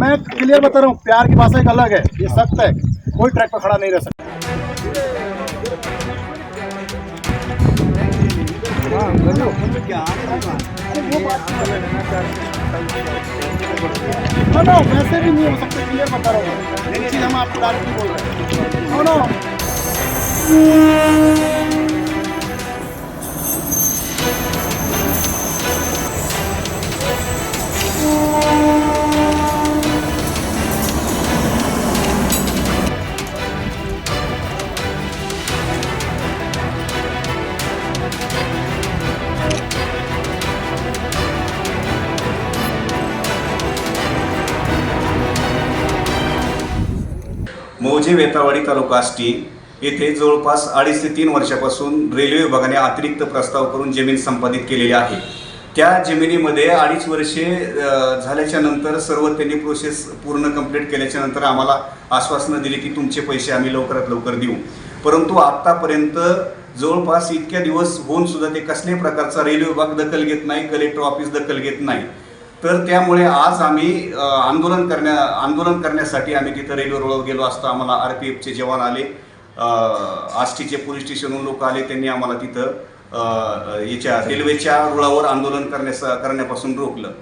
मैं क्लियर बता रहा हूँ प्यार की भाषा एक अलग है ये सख्त है कोई ट्रैक पर खड़ा नहीं रह सकता। नो नो वैसे भी नहीं हो सकते क्लियर बता रहा हूँ। चीज़ हम आपको डायरेक्टली बोल रहे। हैं नो नो मौजे वेतावाडी तालुका आष्टी येथे जवळपास अडीच ते तीन वर्षापासून रेल्वे विभागाने अतिरिक्त प्रस्ताव करून जमीन संपादित केलेली आहे. त्या जमिनीमध्ये अडीच वर्षे झाल्याच्यानंतर सर्व त्यांनी प्रोसेस पूर्ण कंप्लीट केल्याच्यानंतर आम्हाला आश्वासनं दिली की तुमचे पैसे आम्ही लवकरात लवकर देऊ. परंतु आत्तापर्यंत जवळपास इतक्या दिवस होऊन सुद्धा ते कसल्याही प्रकारचा रेल्वे विभाग दखल घेत नाही कलेक्टर ऑफिस दखल घेत नाही. तर त्यामुळे आज आम्ही आंदोलन करण्या आंदोलन करण्यासाठी आम्ही तिथं रेल्वे रोडवर गेलो असता आम्हाला आर पी एफचे जवान आले आष्टीचे पोलीस स्टेशनहून लोक आले त्यांनी आम्हाला तिथं याच्या रेल्वेच्या रुळावर आंदोलन करण्यास करण्यापासून रोखलं.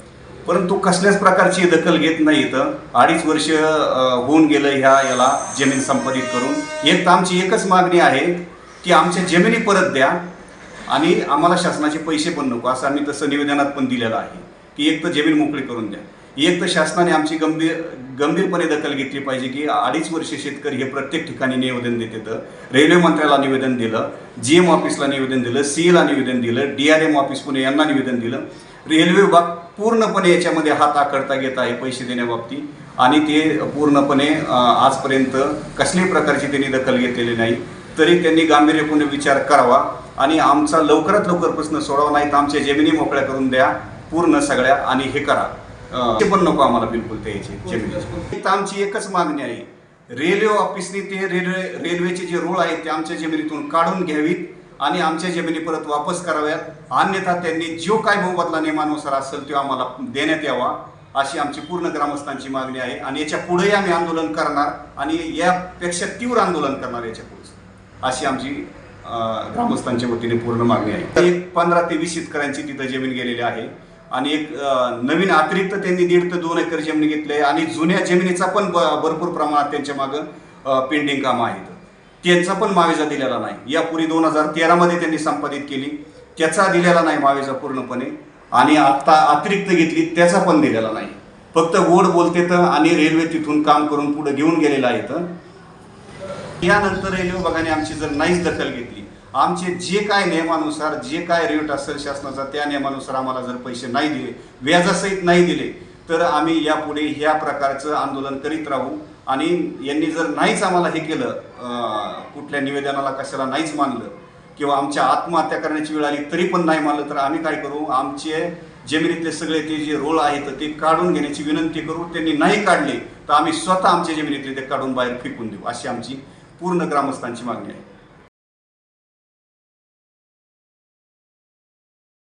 परंतु कसल्याच प्रकारची दखल घेत नाही इथं. अडीच वर्ष होऊन गेलं ह्या याला जमीन संपादित करून. एक तर आमची एकच मागणी आहे की आमच्या जमिनी परत द्या आणि आम्हाला शासनाचे पैसे पण नको असं आम्ही तसं निवेदनात पण दिलेलं आहे. की एक तर जमीन मोकळी करून द्या. एक तर शासनाने आमची गंभीर गंभीरपणे दखल घेतली पाहिजे की अडीच वर्ष शेतकरी हे प्रत्येक ठिकाणी निवेदन देत येतं. रेल्वे मंत्र्याला निवेदन दिलं जी एम ऑफिसला निवेदन दिलं सी एला निवेदन दिलं D R M office Pune यांना निवेदन दिलं. रेल्वे विभाग पूर्णपणे याच्यामध्ये हात आकडता घेत आहे पैसे देण्याबाबतीत आणि ते पूर्णपणे आजपर्यंत कसल्याही प्रकारची त्यांनी दखल घेतलेली नाही. तरी त्यांनी गांभीर्यपूर्ण विचार करावा आणि आमचा लवकरात लवकर प्रश्न सोडावा नाही तर आमच्या जमिनी मोकळ्या करून द्या. पूर्ण सगळ्या आणि हे करा. ते पण नको आम्हाला बिलकुल द्यायचे आमची एकच मागणी आहे. रेल्वे ऑफिसने ते रेल्वे रेल्वेचे जे रूळ आहेत ते आमच्या जमिनीतून काढून घ्यावीत आणि आमच्या जमिनी परत वापस कराव्यात. अन्यथा त्यांनी जो काय मोबदला नियमानुसार असेल तो आम्हाला देण्यात यावा अशी आमची पूर्ण ग्रामस्थांची मागणी आहे. आणि याच्या पुढेही आम्ही आंदोलन करणार आणि यापेक्षा तीव्र आंदोलन करणार याच्यापुढे. अशी आमची ग्रामस्थांच्या वतीने पूर्ण मागणी आहे. एक पंधरा ते वीस शेतकऱ्यांची तिथं जमीन गेलेली आहे. आणि एक नवीन अतिरिक्त त्यांनी दीड ते दोन एकर जमीन घेतली आहे. आणि जुन्या जमिनीचा पण भरपूर प्रमाणात त्यांच्या मागं पेंडिंग कामं आहेत. त्यांचा पण मावेजा दिलेला नाही. यापूर्वी दोन हजार तेरामध्ये त्यांनी संपादित केली. त्याचा दिलेला नाही मावेजा पूर्णपणे. आणि आता अतिरिक्त घेतली त्याचा पण दिलेला नाही. फक्त गोड बोलते तर आणि रेल्वे तिथून काम करून पुढे घेऊन गेलेला आहे तर यानंतर रेल्वे विभागाने आमची जर नाहीच दखल घेतली आमचे जे काय नियमानुसार जे काय रेट असेल शासनाचा त्या नियमानुसार आम्हाला जर पैसे नाही दिले व्याजासहित नाही दिले तर आम्ही यापुढे ह्या प्रकारचं आंदोलन करीत राहू. आणि यांनी जर नाहीच आम्हाला हे केलं कुठल्या निवेदनाला कशाला नाहीच मानलं किंवा आमच्या आत्महत्या करण्याची वेळ आली तरी पण नाही मानलं तर आम्ही काय करू? आमचे जमिनीतले सगळे ते जे रोल आहेत ते काढून घेण्याची विनंती करू. त्यांनी नाही काढले तर आम्ही स्वतः आमच्या जमिनीतले ते काढून बाहेर फेकून देऊ अशी आमची पूर्ण ग्रामस्थांची मागणी आहे.